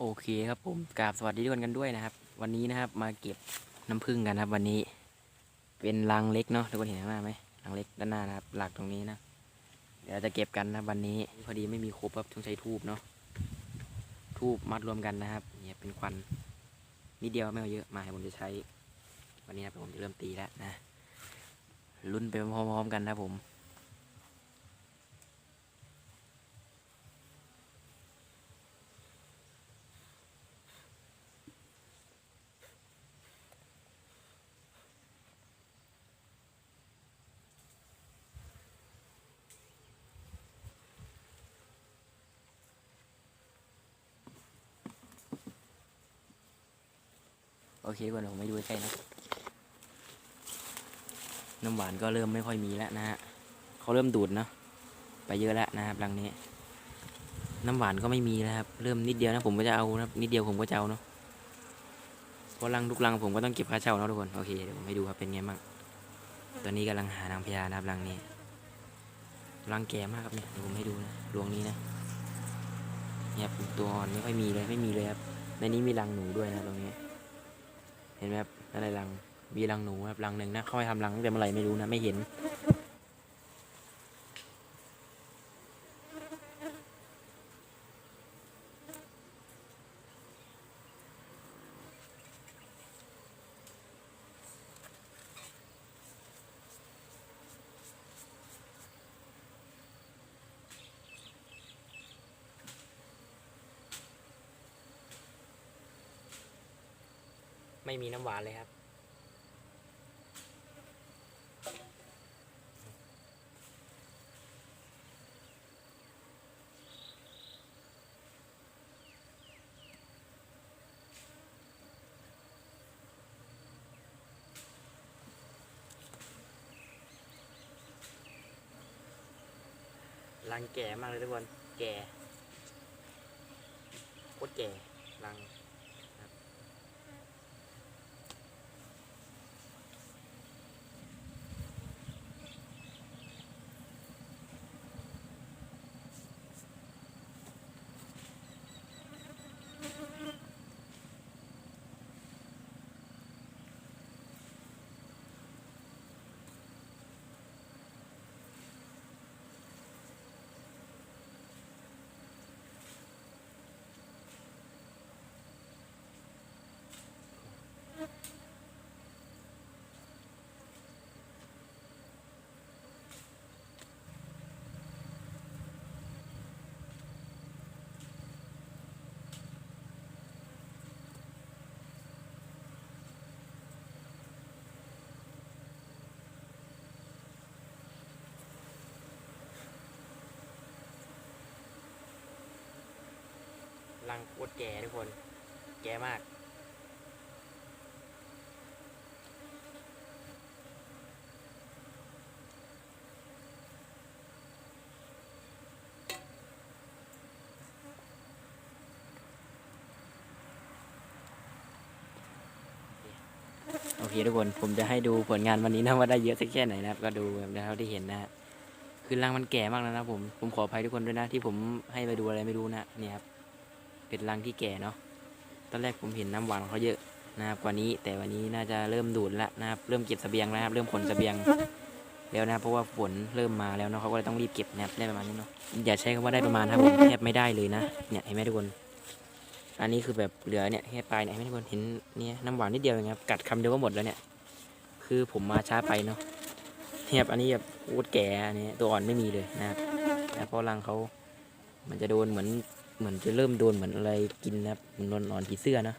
โอเคครับผมกราบสวัสดีทุกคนกันด้วยนะครับ วันนี้นะครับมาเก็บน้ำผึ้งกันนะครับ วันนี้ เป็นรังเล็กเนาะทุกคนเห็นข้างหน้าไหมรังเล็กด้านหน้านะครับ หลักตรงนี้นะ เดี๋ยวจะเก็บกันนะวันนี้พอดีไม่มีครบครับต้องใช้ทูบเนาะทูบมัดรวมกันนะครับเนี่ยเป็นควันนิดเดียวไม่เอาเยอะมาให้ผมจะใช้ วันนี้นะผมจะเริ่มตีแล้วนะลุ้นไปพร้อมๆกันนะผม เคก่อนเดี๋ยวผมไปดูใกล้นะน้ำหวานก็เริ่มไม่ค่อยมีแล้วนะฮะเขาเริ่มดูดเนาะไปเยอะแล้วนะครับรังนี้ น้ำหวานก็ไม่มีแล้วครับเริ่มนิดเดียวนะผมก็จะเอานะนิดเดียวผมก็จะเอาเนาะเพราะรังทุกรังผมก็ต้องเก็บค่าเช่าเนาะทุกคนโอเคเดี๋ยวผมให้ดูครับเป็นไงบ้างตอนนี้กำลังหานางพญานะครับรังนี้รังแก่มากครับเนี่ยเดี๋ยวผมให้ดูนะรวงนี้นะเนี่ยตัวอ่อนไม่ค่อยมีเลยไม่มีเลยครับในนี้มีรังหนูด้วยนะตรงนี้ เห็นไหมครับอะไรรังมีรังหนูครับรังหนึ่งนะเขาไปทำรังตั้งแต่เมื่อไหร่ไม่รู้นะไม่เห็น ไม่มีน้ำหวานเลยครับ รังแก่มากเลยทุกคน แก่โคตรแก่รัง รังโคตรแก่ทุกคน แก่มาก โอเคทุกคนผมจะให้ดูผลงานวันนี้นะว่าได้เยอะสักแค่ไหนนะครับ ก็ดูแบบเท่าที่เห็นนะฮะคือรังมันแก่มากแล้วนะผม ผมขออภัยทุกคนด้วยนะ ที่ผมให้ไปดูอะไรไม่รู้นะเนี่ยครับ เป็นรังที่แก่เนาะตอนแรกผมเห็นน้ำหวานเขาเยอะนะครับกว่านี้แต่วันนี้น่าจะเริ่มดูดแล้วนะครับเริ่มเก็บเสบียงแล้วนะครับ เริ่มขนเสบียงแล้วนะเพราะว่าฝนเริ่มมาแล้วเนาะเขาก็เลยต้องรีบเก็บนะครับได้ประมาณนี้เนาะอย่าใช้คำว่าได้ประมาณครับผมแทบไม่ได้เลยนะเนี่ยเห็นไหมทุกคน อันนี้คือแบบเหลือเนี่ยแค่ปลายเนี่ยเห็นไหมทุกคนเห็นเนี่ยน้ำหวานนิดเดียวเองครับกัดคำเดียวก็หมดแล้วเนี่ย คือผมมาช้าไปเนาะเนี่ยอันนี้แบบโคตรแก่อันนี้ตัวอ่อนไม่มีเลยนะครับเพราะรังเขามันจะโดนเหมือน เหมือนจะเริ่มโดนเหมือนอะไรกินนะครับเหมือนนอนนอนผีเสื้อนะ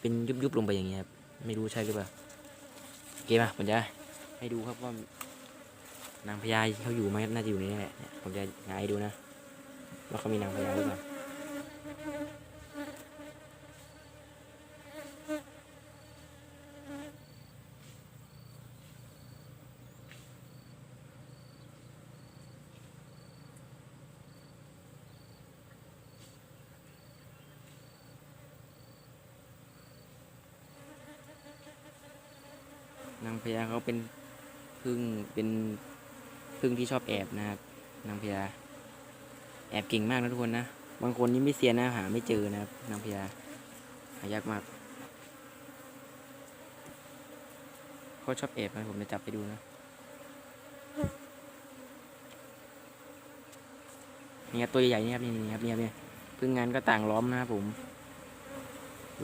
เป็นยุบยุบๆลงไปอย่างเงี้ยครับ ไม่รู้ใช่หรือเปล่าโอเคป่ะผมจะให้ดูครับว่านางพญาเขาอยู่ไหมน่าจะอยู่นี่แหละผมจะงายดูนะว่าเขามีนางพญาหรือเปล่า พญาเขาเป็นพึ่งเป็นพึ่งที่ชอบแอบนะครับนางพญาแอบเก่งมากนะทุกคนนะบางคนนี่ไม่เซียนนะหาไม่เจอนะครับนางพญาหายากมากเขาชอบแอบนะผมจะจับไปดูนะนี่ครับตัวใหญ่ๆนี่ครับนี่นี่ครับนี่ครับนี่พึ่งงานก็ต่างล้อมนะครับผม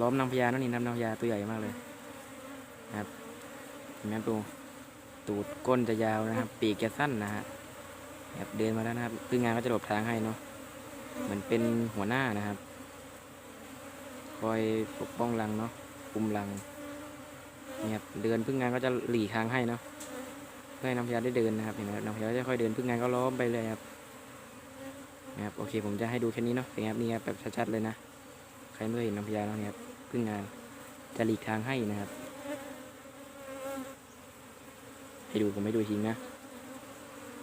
ล้อมนางพญานั่นนี่นางพญาตัวใหญ่มากเลยครับ นไหมดูตูดก้นจะยาวนะครับ ปีกจะสั้นนะฮะครับเดินมาแล้วนะครับพึ่งงานก็จะหลบทางให้เนาะเหมือนเป็นหัวหน้านะครับ คอยปกป้องรังเนาะคุมรังเนี่ยเดินพึ่งงานก็จะหลีกทางให้เนาะเพื่อให้นางพญาได้เดินนะครับเห็นไหมนางพญาจะค่อยเดินพึ่งงานก็ล้อมไปเลยครับนะครับโอเคผมจะให้ดูแค่นี้เนาะเป็นไงครับนี่ครับแบบชัดๆเลยนะใครไม่เคยเห็นนางพญาแล้วเนี่ยครับพึ่งงานจะหลีกทางให้นะครับ ให้ดูผมไม่ดูทิ้งนะ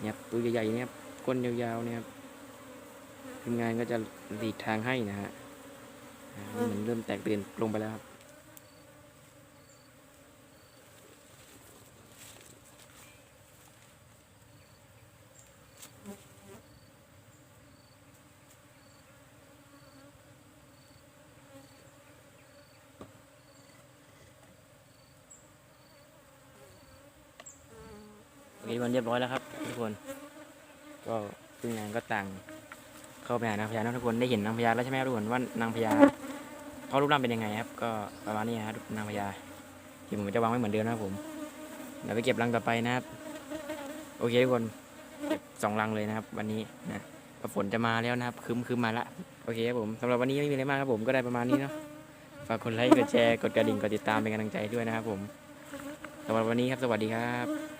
เนี่ยตัวใหญ่ๆเนี่ยก้นยาวๆเนี่ยทีมงานก็จะหลีกทางให้นะฮะอ่านี่มันเริ่มแตกตื่นลงไปแล้วครับ อเควันเรียบร้อยแล้วครับทุกคน ก็พึ่งงานก็ต่าง เข้าไปหานางพญาทุกคนได้เห็นนางพญาแล้วใช่ไหมครับทุกคนว่านางพญาเขารูปร่างเป็นยังไงครับ ก็ประมาณนี้ครับนางพญาที่ผมจะวางไว้เหมือนเดิมนะครับผมเดี๋ยวไปเก็บรังต่อไปนะครับ โอเคทุกคนเก็บสองรังเลยนะครับ วันนี้นะพราะฝนจะมาแล้วนะครับคืมคืมมาละโอเคครับผมสำหรับวันนี้ไม่มีอะไรมากครับผมก็ได้ประมาณนี้เนาะฝากกดไลค์กดแชร์กดกระดิ่งกดติดตามเป็นกำลังใจด้วยนะครับผมสำหรับวันนี้ครับสวัสดีครับ